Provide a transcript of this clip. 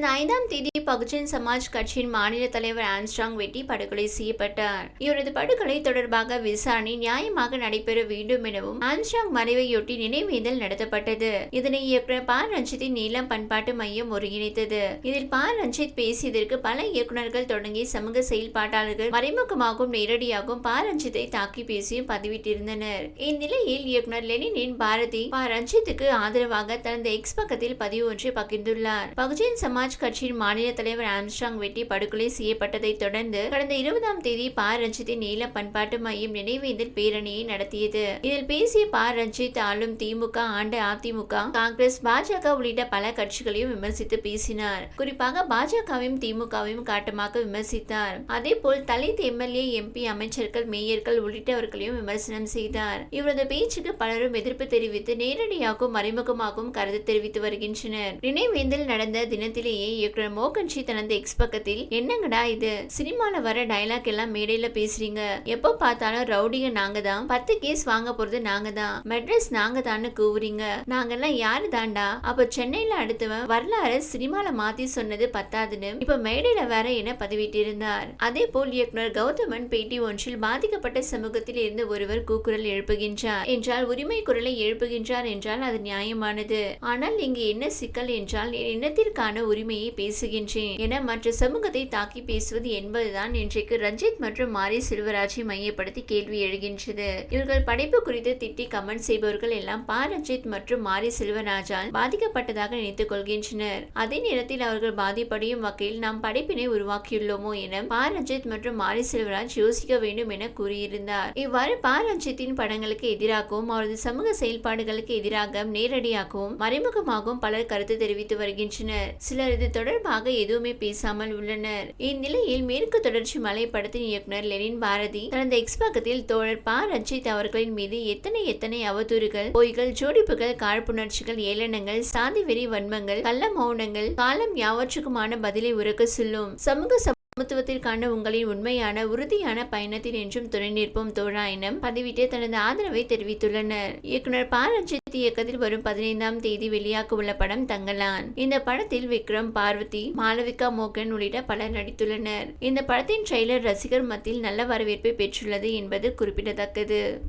கடந்த ஐந்தாம் தேதி பகுஜன் சமாஜ் கட்சியின் மாநில தலைவர் ஆம்ஸ்ட்ராங் வெட்டி படுகொலை செய்யப்பட்டார். இவரது படுகொலை தொடர்பாக விசாரணை நியாயமாக நடைபெற வேண்டும் எனவும் ஆம்ஸ்ட்ராங் மறைவையொட்டி நினைவேந்தல் நடத்தப்பட்டது. இதனை இயக்குனர் ப. ரஞ்சித்தின் நீளம் பண்பாட்டு மையம் ஒருங்கிணைத்தது. இதில் ப. ரஞ்சித் பேசியதற்கு பல இயக்குநர்கள் தொடங்கி சமூக செயல்பாட்டாளர்கள் மறைமுகமாகவும் நேரடியாகவும் ப. ரஞ்சித்தை தாக்கி பேசியும் பதிவிட்டிருந்தனர். இந்நிலையில் இயக்குனர் லெனினின் பாரதி ப. ரஞ்சித்துக்கு ஆதரவாக தனது எக்ஸ் பக்கத்தில் பதிவு ஒன்றை பகிர்ந்துள்ளார். பகுஜன் சமாஜ் கட்சியின் மாநில தலைவர் ஆம்ஸ்டாங் வெட்டி படுகொலை செய்யப்பட்டதை தொடர்ந்து கடந்த இருபதாம் தேதி பா. ரஞ்சித்தின் நீல பண்பாட்டு மையம் நினைவேந்தல் பேரணியை நடத்தியது. இதில் பேசிய பா. ரஞ்சித் ஆளும் திமுக ஆண்ட அதிமுக காங்கிரஸ் பாஜக உள்ளிட்ட பல கட்சிகளையும் விமர்சித்து பேசினார். குறிப்பாக பாஜகவையும் திமுகவையும் காட்டமாக விமர்சித்தார். அதே போல் தலித் எம்எல்ஏ எம்பி அமைச்சர்கள் மேயர்கள் உள்ளிட்டவர்களையும் விமர்சனம் செய்தார். இவரது பேச்சுக்கு பலரும் எதிர்ப்பு தெரிவித்து நேரடியாகவும் மறைமுகமாகவும் கருத்து தெரிவித்து வருகின்றனர். நினைவேந்தல் நடந்த தினத்திலேயே இயக்குனர் மோகன்ஜி தனது எக்ஸ் பக்கத்தில் என்னங்கடா இது? சினிமால வர டயலாக் எல்லாம் மேடையில பேசுறீங்க. எப்போ பார்த்தாலும் ரவுடிங்க நாங்க தான் பத்து கேஸ் வாங்க போறது நாங்க தான் மெட்ரஸ் நாங்க தான் கூவுறீங்க. நாங்கெல்லாம் யாரு தாண்டா அப்ப சென்னையில அடுத்தவன் வரலாறு சினிமால மாத்தி சொன்னது பத்தாதுன்னு இப்ப மேடையில வேற என பதிவிட்டிருந்தார் அதே போல் இயக்குனர் கௌதமன் பேட்டி ஒன்றில் பாதிக்கப்பட்ட சமூகத்தில் இருந்து ஒருவர் கூக்குரல் எழுப்புகின்றார். என்றால் உரிமை குரலை எழுப்புகின்றார் என்றால் அது நியாயமானது. ஆனால் இங்கு என்ன சிக்கல் என்றால் என் இனத்திற்கான உண்மையை பேசுகின்றேன் என மற்ற சமூகத்தை தாக்கி பேசுவது என்பதுதான் இன்றைக்கு ரஞ்சித் மற்றும் மாரி செல்வராஜை மையப்படுத்தி கேள்வி எழுகின்றது. இவர்கள் படைப்பு குறித்து திட்டி கமெண்ட் செய்பவர்கள் எல்லாம் பா. ரஞ்சித் மற்றும் மாரி செல்வராஜால் பாதிக்கப்பட்டதாக நினைத்துக் கொள்கின்றனர். அதே நேரத்தில் அவர்கள் பாதிப்படையும் வகையில் நாம் படைப்பினை உருவாக்கியுள்ளோமோ என பா. ரஞ்சித் மற்றும் மாரி செல்வராஜ் யோசிக்க வேண்டும் என கூறியிருந்தார். இவ்வாறு பா. ரஞ்சித்தின் படங்களுக்கு எதிராகவும் அவரது சமூக செயல்பாடுகளுக்கு எதிராக நேரடியாகவும் மறைமுகமாகவும் பலர் கருத்து தெரிவித்து வருகின்றனர். சிலர் இது தொடர்பாக எதுவுமே பேசாமல் உள்ளனர். இந்நிலையில் மேற்கு தொடர்ச்சி மலை படத்தின் இயக்குனர் லெனின் பாரதி தனது எக்ஸ் பக்கத்தில் தோழர் ப. ரஞ்சித் அவர்களின் மீது எத்தனை எத்தனை அவதூறுகள் பொய்கள் ஜோடிப்புகள் காழ்ப்புணர்ச்சிகள் ஏளனங்கள் சாதி வெறி வன்மங்கள் கள்ள மௌனங்கள் காலம் யாவற்றுக்குமான பதிலை உறக்க சொல்லும். சமூக சமத்துவத்திற்கான உங்களின் உண்மையான உறுதியான பயணத்தில் என்றும் துணை நிற்போம் தோழா என பதிவிட்டு தனது ஆதரவை தெரிவித்துள்ளனர். இயக்குனர் ப. ரஞ்சித் இயக்கத்தில் வரும் பதினைந்தாம் தேதி வெளியாக உள்ள படம் தங்கலான். இந்த படத்தில் விக்ரம் பார்வதி மாளவிகா மோகன் உள்ளிட்ட பலர் நடித்துள்ளனர். இந்த படத்தின் ட்ரெய்லர் ரசிகர் மத்தியில் நல்ல வரவேற்பை பெற்றுள்ளது என்பது குறிப்பிடத்தக்கது.